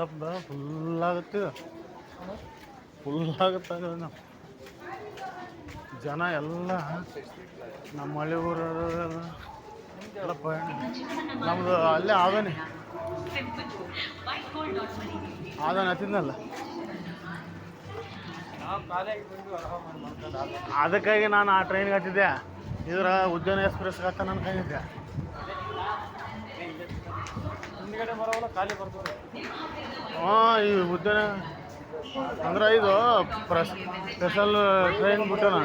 Fill up full ಆಗುತ್ತೆ. Full ಆಗುತ್ತೆ ಜನ ಎಲ್ಲ ನಮ್ಮ ಹಳ್ಳಿ ಊರವರು ನಮ್ದು ಅಲ್ಲೇ ಆದನೆ. ಆದನೆ ಹತ್ತಿದ್ನಲ್ಲ. ಅದಕ್ಕಾಗಿ ನಾನು ಆ ಟ್ರೈನ್ಗೆ ಹತ್ತಿದ್ದೆ. ಇದ್ರ ಉಜ್ಜನ ಎಕ್ಸ್ಪ್ರೆಸ್ಗೆ ಹತ್ತ ನನ್ನ ಕೈಯಿದ್ದೆ ಹಾಂ, ಈ ಉದ್ದನ ಅಂದ್ರೆ ಇದು ಸ್ಪೆಷಲ್ ಟ್ರೈನ್ ಬಿಟ್ಟನ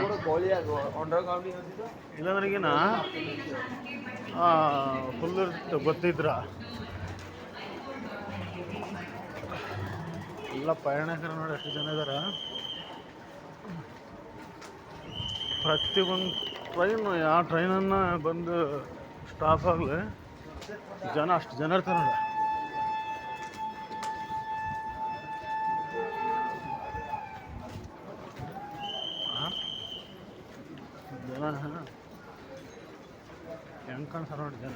ಇಲ್ಲಂದ್ರೆ ಈಗಿನ ಫುಲ್ ಇರ್ತಿತ್ತು, ಗೊತ್ತಿದ್ರ? ಎಲ್ಲ ಪ್ರಯಾಣಿಕರು ನೋಡಿ ಎಷ್ಟು ಜನ ಇದಾರ. ಒಂದು ಟ್ರೈನು ಯಾವ ಟ್ರೈನನ್ನು ಬಂದು ಸ್ಟಾಪ್ ಆಗಲಿ. ಜನ ಅಷ್ಟು ಜನ ಇರ್ತಾರಲ್ಲ? ಜನ ಹೆಂಗೆ ಕಾಣ್ತಾರ ನೋಡಿ ಜನ.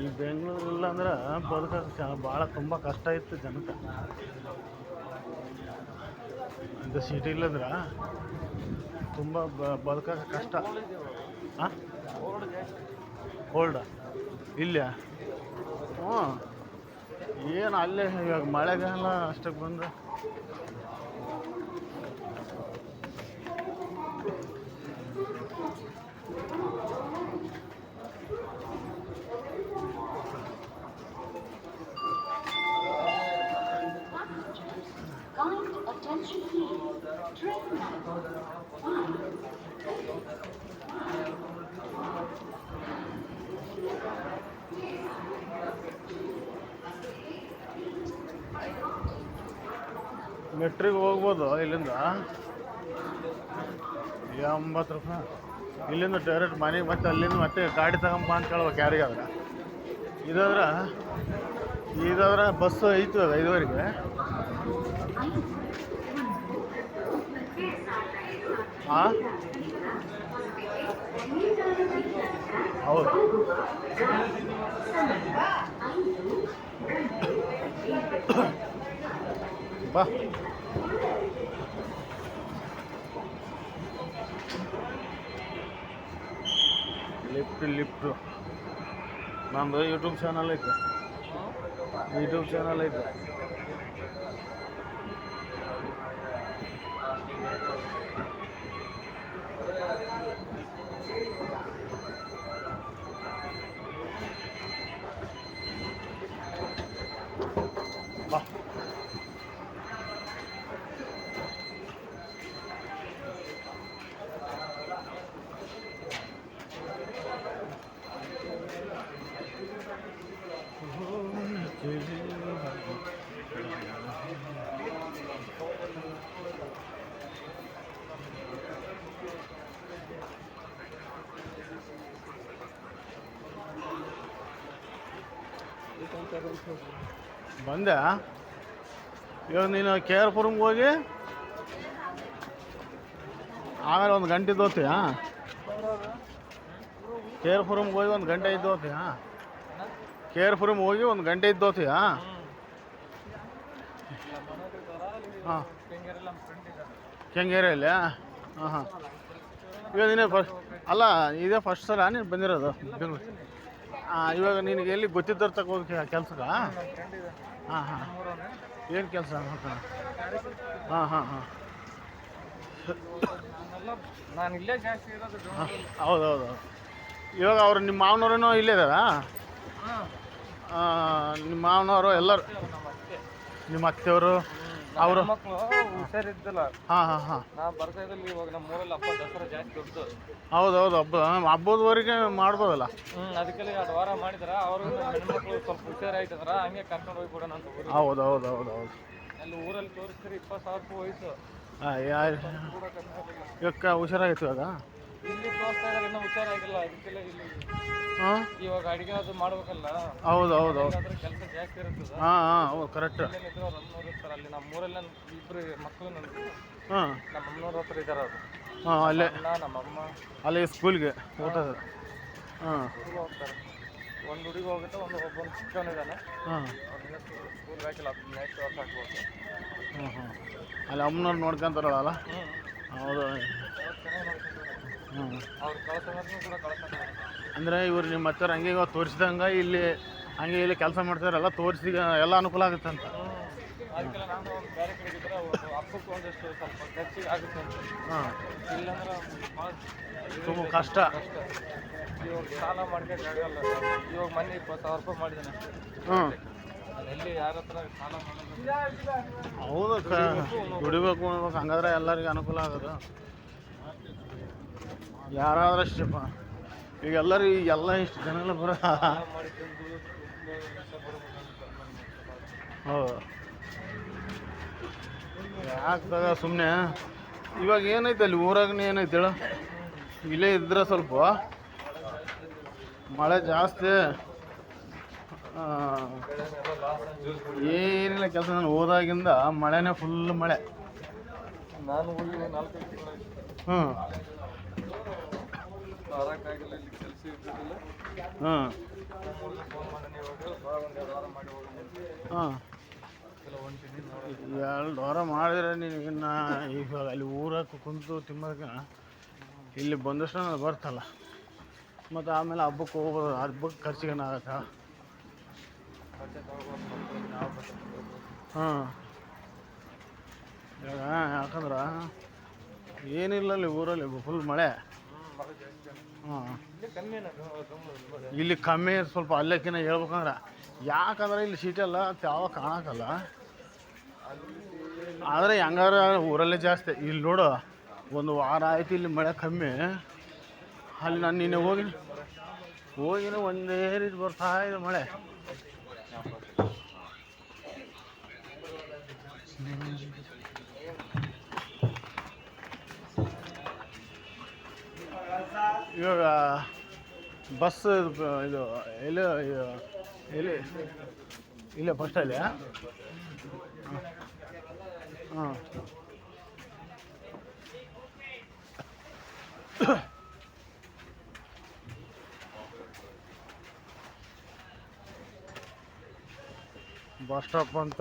ಈ ಬೆಂಗಳೂರಿಲ್ಲ ಅಂದ್ರೆ ಬದುಕೋಕೆ ಭಾಳ ತುಂಬ ಕಷ್ಟ ಇತ್ತು ಜನಕ್ಕೆ. ಸಿಟಿ ಇಲ್ಲಂದ್ರೆ ತುಂಬ ಬದುಕೋಕೆ ಕಷ್ಟ. ಹಾಂ ಕೋಲ್ಡ ಇಲ್ಲ ಹ್ಞೂ. ಏನು ಅಲ್ಲೇ ಇವಾಗ ಮಳೆಗಾಲ ಅಷ್ಟಕ್ಕೆ ಬಂದು. Train ಮೆಟ್ರಿಗೆ ಹೋಗ್ಬೋದು, ಇಲ್ಲಿಂದ. ಎಂಬತ್ತು ರೂಪಾಯಿ. ಇಲ್ಲಿಂದ ಡೈರೆಕ್ಟ್ ಮನೆಗೆ ಮತ್ತೆ ಅಲ್ಲಿಂದ ಮತ್ತೆ ಗಾಡಿ ತಗೊಂಬ ಅಂತ ಕೇಳ್ಬೇಕು ಯಾರಿಗಾದ್ರೆ. ಇದಾದ್ರೆ ಇದಾದ್ರೆ ಬಸ್ಸು ಐತು ಅದು ಐದುವರೆಗೆ. ಹಾಂ ಹೌದು. ಬಾ. ಲಿಫ್ಟ್ ಲಿಫ್ಟು ನಮ್ಮದು ಯೂಟ್ಯೂಬ್ ಚಾನಲ್ ಐತೆ. ಯೂಟ್ಯೂಬ್ ಚಾನಲ್ ಐತೆ. ಬಂದೆ. ಇವಾಗ ನೀನು ಕೆ ಆರ್ ಪುರಮ್ಗೆ ಹೋಗಿ, ಆಮೇಲೆ ಒಂದು ಗಂಟೆ ಹೋಗ್ತೀಯಾ ಕೆ ಆರ್ ಪುರಮ್ಗೆ ಹೋಗಿ ಒಂದು ಗಂಟೆ ಇದ್ದು ಹಾ ಕೆ ಆರ್ ಪುರಮ್ ಹೋಗಿ ಒಂದು ಗಂಟೆ ಇದ್ದು ಹಾ. ಕೆಂಗೇರಿಯಲ್ಲಿ ಹಾಂ ಹಾಂ. ಇವಾಗ ನೀನು ಫಸ್ಟ್ ಅಲ್ಲ, ಇದೇ ಫಸ್ಟ್ ಸಲ ನೀನು ಬಂದಿರೋದು ಇವಾಗ ನಿನಗೆ ಎಲ್ಲಿ ಗೊತ್ತಿದ್ದವ್ರ ಹೋಗಿ ಕೆಲ್ಸಕ್ಕೆ? ಹಾಂ. ಹಾಂ ಏನು ಕೆಲಸ ಹಾಂ ಹಾಂ ಹಾಂ. ನಾನು ಇಲ್ಲೇ ಜಾಸ್ತಿ ಇರೋದು ಬೆಂಗಳೂರಲ್ಲಿ. ಹೌದು ಹೌದು ಹೌದು ಇವಾಗ ಅವರು ನಿಮ್ಮ ಮಾವನವ್ರೂ ಇಲ್ಲೇ ಇದ್ದಾರಾ ನಿಮ್ಮ ಮಾವನವರು ಎಲ್ಲರೂ ನಿಮ್ಮ ಅತ್ತೆಯವರು? ಅವರು ಮಕ್ಕಳು ಹುಷಾರಿದ್ದಲ್ಲ. ಹಾಂ ಹಾಂ ಹಾಂ. ನಾ ಬರ್ತಾ ಇದ್ದಲ್ಲಿ ಇವಾಗ ನಮ್ಮ ಊರಲ್ಲಿ ಹಬ್ಬ ದಸರಾ ಜಾಸ್ತಿ ದೊಡ್ಡದು. ಹೌದು ಹೌದು ಹಬ್ಬ. ಹಬ್ಬದವರೆಗೆ ಮಾಡ್ಬೋದಲ್ಲ? ಹ್ಮ್ ಅದಕ್ಕೆಲ್ಲ ಎರಡು ವಾರ ಮಾಡಿದ್ರ. ಅವರು ಹೆಣ್ಮಕ್ಳು ಸ್ವಲ್ಪ ಹುಷಾರಾಯ್ತದ್ರ ಹಂಗೆ ಕರ್ಕೊಂಡು ಹೋಗಿ ಬಿಡೋಣ ಅಂತ ಊರಿಗೆ. ಹೌದು ಹೌದು ಹೌದು ಹೌದು. ಅಲ್ಲಿ ಊರಲ್ಲಿ ತೋರಿಸ್ತೀರಿ ಇಪ್ಪತ್ತು ಸಾವಿರ ರೂಪಾಯಿ ವಯಸ್ಸು ಯಾರು ಹುಷಾರಾಗಿತ್ತು ಇವಾಗ? ಇಲ್ಲಿ ತೋರಿಸ್ತಾ ಇದಾರೆ ಇನ್ನೂ ಹುಷಾರಾಗಿಲ್ಲ ಅದಕ್ಕೆಲ್ಲ ಇಲ್ಲಿ ಹಾಂ? ಇವಾಗ ಅಡಿಗೆ ಅದು ಮಾಡ್ಬೇಕಲ್ಲ ಹೌದು ಹೌದು ಹೌದು. ಅದ್ರ ಕೆಲಸ ಜಾಸ್ತಿ ಇರ್ತದ ಹಾಂ ಹಾಂ ಹೌದು ಕರೆಕ್ಟ್ ಇದ್ರು ಅವ್ರು ಅಮ್ಮನವ್ರು ಇರ್ತಾರೆ ಅಲ್ಲಿ ನಮ್ಮ ಊರಲ್ಲಿ ನನ್ ಇಬ್ರು ಮಕ್ಕಳು ನನಗೆ ಹಾಂ. ನಮ್ಮ ಅಮ್ಮನವ್ರ ಹತ್ರ ಅವರು. ಹಾಂ ಅಲ್ಲೇ. ಅಣ್ಣ ನಮ್ಮ ಅಮ್ಮ. ಅಲ್ಲಿ ಸ್ಕೂಲ್ಗೆ ಹಾಂ. ಸ್ಕೂಲ್ ಹೋಗ್ತಾರೆ. ಒಂದು ಹುಡುಗಿ ಹೋಗುತ್ತೆ ಒಂದು ಒಬ್ಬನು ಚಿಕ್ಕವನಿದ್ದಾನೆ ಹಾಂ. ಸ್ಕೂಲ್ ಹಾಕಿಲ್ಲ ನೆಕ್ಸ್ಟ್ ವರ್ಷ ಹಾಕ್ಬೋದು ಹಾಂ ಹಾಂ ಅಲ್ಲಿ ಅಮ್ಮನವ್ರು ನೋಡ್ಕೊಂತಾರಲ್ಲ ಹ್ಞೂ ಹೌದು. ಹ್ಞೂ ಅಂದರೆ ಇವ್ರು ನಿಮ್ಮ ಹತ್ತಿರ ಹಂಗೆ ತೋರಿಸಿದಂಗ ಇಲ್ಲಿ ಹಂಗೆ ಇಲ್ಲಿ ಕೆಲಸ ಮಾಡ್ತಾರಲ್ಲ ತೋರಿಸಿ ಎಲ್ಲ ಅನುಕೂಲ ಆಗುತ್ತೆ ಅಂತ. ಅದಕ್ಕೆಲ್ಲ ನಾನು ಒಂದು ಬೇರೆ ಕಡೆಗೆ ಇದ್ರೆ ಒಂದು ಹಬ್ಬಕ್ಕೆ ಒಂದಷ್ಟು ಸ್ವಲ್ಪ ಖರ್ಚಿಗೆ ಆಗುತ್ತೆ ಅಂತ. ಹಾಂ. ಇಲ್ಲಾಂದ್ರೆ ಭಾಳ ತುಂಬ ಕಷ್ಟ. ಇವಾಗ ಸಾಲ ಮಾಡ್ಕೊಂಡು ಆಗಲ್ಲ ಇವಾಗ ಮೊನ್ನೆ ಇಪ್ಪತ್ತು ಸಾವಿರ ರೂಪಾಯಿ ಮಾಡಿದ್ದಾನೆ. ಅಷ್ಟೇ ಹ್ಞೂ ನಾನು ಎಲ್ಲಿ ಯಾರ ಹತ್ರ ಸಾಲ ಮಾಡೋದು? ಹೌದು ಕುಡಿಬೇಕು ದುಡಿಬೇಕು ಹಂಗಾದ್ರೆ ಎಲ್ಲರಿಗೂ ಅನುಕೂಲ ಆಗೋದು. ಯಾರಾದ್ರೂ ಅಷ್ಟೇಪ್ಪ ಈಗ ಎಲ್ಲರೂ ಎಲ್ಲ ಇಷ್ಟು ಜನ ಬರ ಹೌದು. ಸುಮ್ಮನೆ ಇವಾಗ ಏನೈತೆ ಅಲ್ಲಿ ಊರಾಗ ಏನೈತೆ ಹೇಳು? ಇಲ್ಲೇ ಇದ್ರೆ ಸ್ವಲ್ಪ ಮಳೆ ಜಾಸ್ತಿ. ಏನಿಲ್ಲ ಕೆಲಸ ನಾನು ಹೋದಾಗಿಂದ ಮಳೆನೇ ಫುಲ್ ಮಳೆ. ನಾನು ಹ್ಞೂ ಬರೋಕ್ಕಾಗಿಲ್ಲ ಇಲ್ಲಿ ಕೆಲಸ ಇರ್ತಿದ್ದಿಲ್ಲ ಹ್ಞೂ ಫೋನ್ ಮಾಡಿ ಇವಾಗ ಬಾ ಒಂದು ಎರಡು ವಾರ ಮಾಡಿ ಹೋಗಿ ಅಂತ. ಹಾಂ. ಎಲ್ಲ ಹೊಂಟಿನಿ ಎರಡು ವಾರ ಮಾಡಿದ್ರೆ ನೀನು ಈಗ ಅಲ್ಲಿ ಊರಾಗ ಕುಂತು ತಿನ್ನೋದಕ್ಕೆ ಇಲ್ಲಿ ಬಂದಷ್ಟು ನಾನು ಬರ್ತಲ್ಲ. ಮತ್ತು ಆಮೇಲೆ ಹಬ್ಬಕ್ಕೆ ಹೋಗ್ಬೋದು ಹಬ್ಬಕ್ಕೆ ಖರ್ಚಿಗೆ ಆಗತ್ತ ಹಾಂ. ಯಾಕಂದ್ರೆ ಏನಿಲ್ಲ ಅಲ್ಲಿ ಊರಲ್ಲಿ ಫುಲ್ ಮಳೆ. ಹಾಂ. ಇಲ್ಲಿ ಕಮ್ಮಿ ಸ್ವಲ್ಪ ಅಲ್ಲಕ್ಕಿನ ಹೇಳ್ಬೇಕಂದ್ರೆ ಯಾಕಂದ್ರೆ ಇಲ್ಲಿ ಸೀಟೆಲ್ಲ ಯಾವ ಕಾಣಕ್ಕಲ್ಲ. ಆದರೆ ಹೆಂಗಾರ ಊರಲ್ಲೇ ಜಾಸ್ತಿ ಇಲ್ಲಿ ನೋಡು ಒಂದು ವಾರ ಆಯ್ತು ಇಲ್ಲಿ ಮಳೆ ಕಮ್ಮಿ. ಅಲ್ಲಿ ನಾನು ನಿನ್ನೆ ಹೋಗಿ ಹೋಗಿನ ಒಂದೇ ರೀತಿ ಬರ್ತಾ ಇದೆ ಮಳೆ. ಇವಾಗ ಬಸ್ ಇದು ಎಲ್ಲಿ ಎಲ್ಲಿ ಇಲ್ಲೇ ಬಸ್ ಸ್ಟಾಂಡ್ ಹಾಂ. ಬಸ್ ಸ್ಟಾಪ್ ಅಂತ.